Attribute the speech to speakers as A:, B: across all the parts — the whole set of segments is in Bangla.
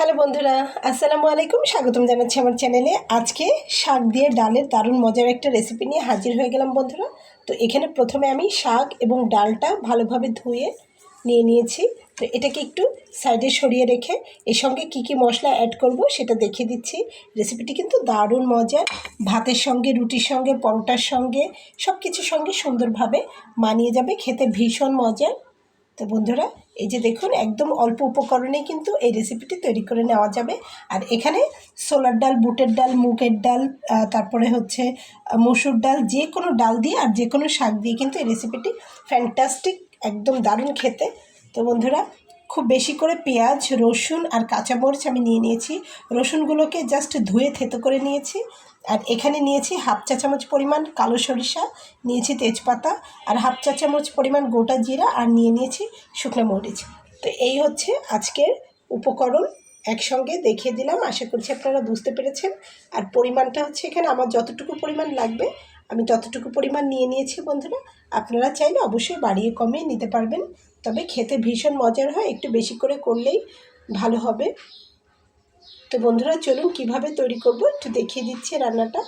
A: হ্যালো বন্ধুরা, আসসালামু আলাইকুম, স্বাগতম জানাচ্ছি আমার চ্যানেলে। আজকে শাক দিয়ে ডালের দারুণ মজার একটা রেসিপি নিয়ে হাজির হয়ে গেলাম বন্ধুরা। তো এখানে প্রথমে আমি শাক এবং ডালটা ভালোভাবে ধুয়ে নিয়ে নিয়েছি। তো এটাকে একটু সাইডে সরিয়ে রেখে এর সঙ্গে কী কী মশলা অ্যাড করব সেটা দেখিয়ে দিচ্ছি। রেসিপিটি কিন্তু দারুণ মজার। ভাতের সঙ্গে, রুটির সঙ্গে, পরোটার সঙ্গে সব কিছুর সঙ্গে সুন্দরভাবে মানিয়ে যাবে, খেতে ভীষণ মজার। তো বন্ধুরা, এই যে দেখুন, একদম অল্প উপকরণে কিন্তু এই রেসিপিটি তৈরি করে নেওয়া যাবে। আর এখানে সোলার ডাল, বুটের ডাল, মুগের ডাল তারপরে হচ্ছে মুসুর ডাল, যে কোনো ডাল দিয়ে আর যে কোনো শাক দিয়ে কিন্তু এই রেসিপিটি ফ্যান্টাস্টিক একদম দারুণ খেতে। তো বন্ধুরা খুব বেশি করে পেঁয়াজ, রসুন আর কাঁচামরিচ আমি নিয়ে নিয়েছি। রসুনগুলোকে জাস্ট ধুয়ে থেতো করে নিয়েছি। আর এখানে নিয়েছি হাফ চা চামচ পরিমাণ কালো সরিষা, নিয়েছি তেজপাতা আর হাফ চা চামচ পরিমাণ গোটা জিরা আর নিয়ে নিয়েছি শুকনো মরিচ। তো এই হচ্ছে আজকের উপকরণ। একসঙ্গে দেখিয়ে দিলাম, আশা করছি আপনারা বুঝতে পেরেছেন। আর পরিমাণটা হচ্ছে এখানে আমার যতটুকু পরিমাণ লাগবে, আমি ততটুকু পরিমাণ নিয়ে নিয়েছি বন্ধুরা। আপনারা চাইলে অবশ্যই বাড়িয়ে কমিয়ে নিতে পারবেন। তবে খেতে ভীষণ মজার হয়, একটু বেশি করে করলেই ভালো হবে। তো বন্ধুরা, চলুন কীভাবে তৈরি করব, একটু দেখিয়ে দিচ্ছি রান্নাটা।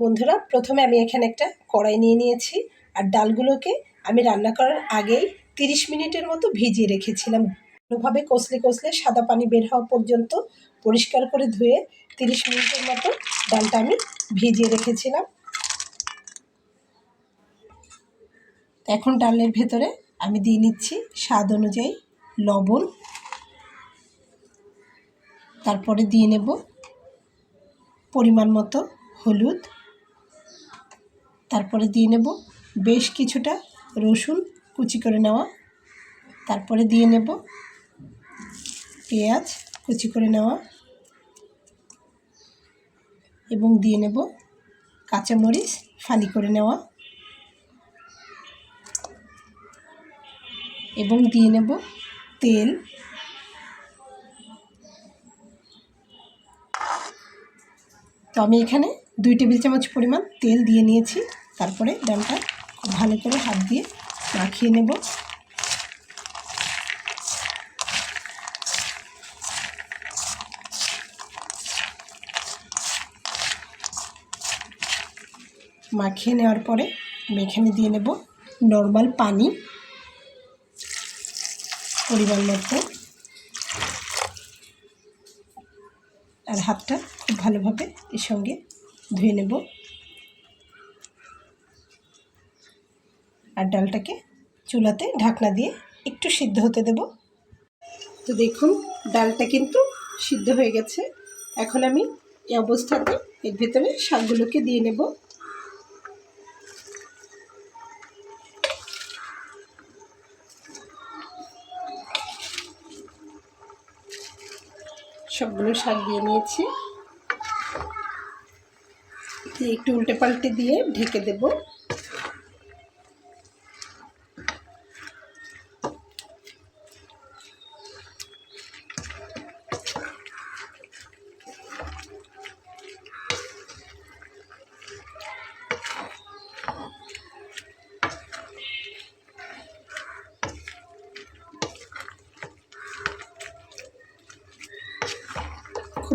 A: বন্ধুরা, প্রথমে আমি এখানে একটা কড়াই নিয়ে নিয়েছি আর ডালগুলোকে আমি রান্না করার আগেই তিরিশ মিনিটের মতো ভিজিয়ে রেখেছিলাম। ভালোভাবে কষলে কষলে সাদা পানি বের হওয়া পর্যন্ত পরিষ্কার করে ধুয়ে তিরিশ মিনিটের মতো ডালটা আমি ভিজিয়ে রেখেছিলাম। এখন ডালের ভেতরে আমি দিয়ে নিচ্ছি স্বাদ অনুযায়ী লবণ। তারপরে দিয়ে নেব পরিমাণ মতো হলুদ। তারপরে দিয়ে নেব বেশ কিছুটা রসুন কুচি করে নেওয়া। তারপরে দিয়ে নেব পেঁয়াজ কুচি করে নেওয়া। এবং দিয়ে নেব কাঁচামরিচ ফালি করে নেওয়া। এবং দিয়ে নেব তেল। তো আমি এখানে দুই টেবিল চামচ পরিমাণ তেল দিয়ে নিয়েছি। তারপরে ডালটা ভালো করে হাত দিয়ে মাখিয়ে নেব। মাখিয়ে নেওয়ার পরে আমি এখানে দিয়ে নেব নর্মাল পানি। পরিমাণ মতো। আর হাতটা খুব ভালোভাবে এর সঙ্গে ধুয়ে নেব। আর ডালটাকে চুলাতে ঢাকনা দিয়ে একটু সিদ্ধ হতে দেব। তো দেখুন, ডালটা কিন্তু সিদ্ধ হয়ে গেছে। এখন আমি এই অবস্থাতে এর ভেতরে শাকগুলোকে দিয়ে নেব। সবগুলো শাক দিয়ে নিয়েছি। একটু উল্টে পাল্টে দিয়ে ঢেকে দেব।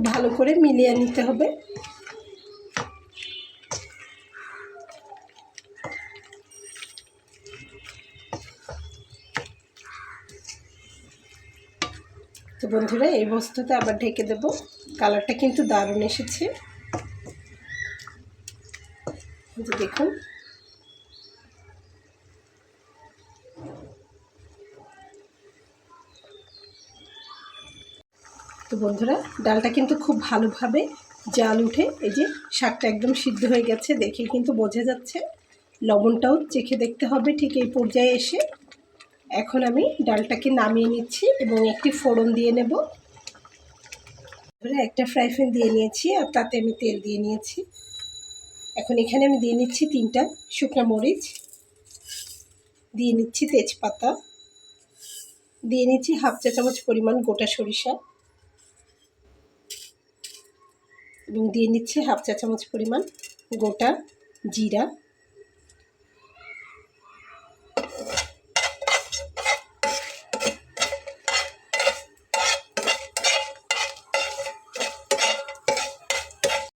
A: খুব ভালো করে মিলিয়ে নিতে হবে। তো বন্ধুরা, এই বস্তুতে আবার ঢেকে দেব। কালারটা কিন্তু দারুণ এসেছে। দেখুন বন্ধুরা, ডালটা কিন্তু খুব ভালোভাবে জাল উঠে এই যে শাকটা একদম সিদ্ধ হয়ে গেছে, দেখে কিন্তু বোঝা যাচ্ছে। লবণটাও চেখে দেখতে হবে ঠিক এই পর্যায়ে এসে। এখন আমি ডালটাকে নামিয়ে নিচ্ছি এবং একটি ফোড়ন দিয়ে নেব। একটা ফ্রাই প্যান দিয়ে নিয়েছি আর তাতে আমি তেল দিয়ে নিয়েছি। এখন এখানে আমি দিয়ে নিচ্ছি তিনটা শুকনো মরিচ, দিয়ে নিচ্ছি তেজপাতা, দিয়ে নিচ্ছি হাফ চা চামচ পরিমাণ গোটা সরিষা। এবং দিয়ে নিচ্ছে হাফ চা চামচ পরিমাণ গোটা জিরা।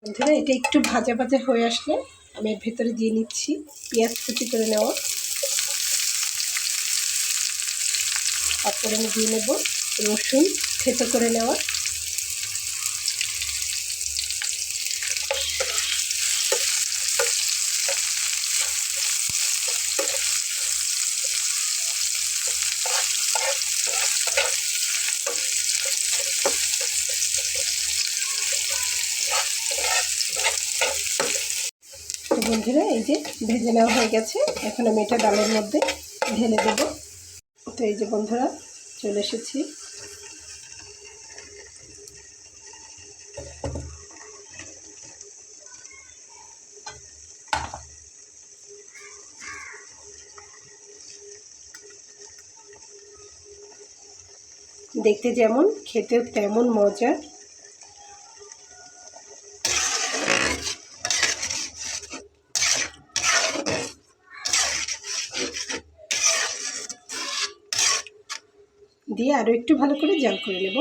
A: বন্ধুরা, এটা একটু ভাজা ভাজা হয়ে আসলে আমি এর ভেতরে দিয়ে নিচ্ছি পেঁয়াজ কুচি করে নেওয়া। তারপরে আমি দিয়ে নেব রসুন থেতো করে নেওয়া। বন্ধুরা, এই যে ভেজে নেওয়া হয়ে গেছে। এখন আমি এটা ডালের মধ্যে ঢেলে দেব। তো এই যে বন্ধুরা, চলে এসেছি। দেখতে যেমন, খেতেও তেমন মজা। দিয়ে আরও একটু ভালো করে জাল করে নেব।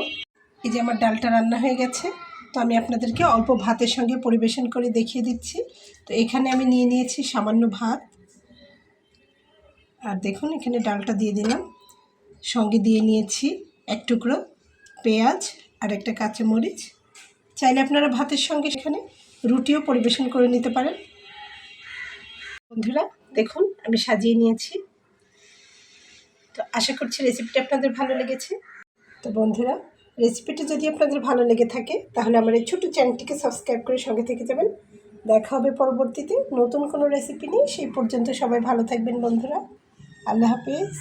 A: এই যে আমার ডালটা রান্না হয়ে গেছে, তো আমি আপনাদেরকে অল্প ভাতের সঙ্গে পরিবেশন করে দেখিয়ে দিচ্ছি। তো এখানে আমি নিয়ে নিয়েছি সামান্য ভাত। আর দেখুন, এখানে ডালটা দিয়ে দিলাম। সঙ্গে দিয়ে নিয়েছি এক টুকরো পেঁয়াজ আর একটা কাঁচামরিচ। চাইলে আপনারা ভাতের সঙ্গে সেখানে রুটিও পরিবেশন করে নিতে পারেন। বন্ধুরা, দেখুন, আমি সাজিয়ে নিয়েছি। তো আশা করছি রেসিপিটা আপনাদের ভালো লেগেছে। তো বন্ধুরা, রেসিপিটা যদি আপনাদের ভালো লেগে থাকে, তাহলে আমার এই ছোটো চ্যানেলটিকে সাবস্ক্রাইব করে সঙ্গে থেকে যাবেন। দেখা হবে পরবর্তীতে নতুন কোনো রেসিপি নিয়ে। সেই পর্যন্ত সবাই ভালো থাকবেন বন্ধুরা। আল্লাহ হাফেজ।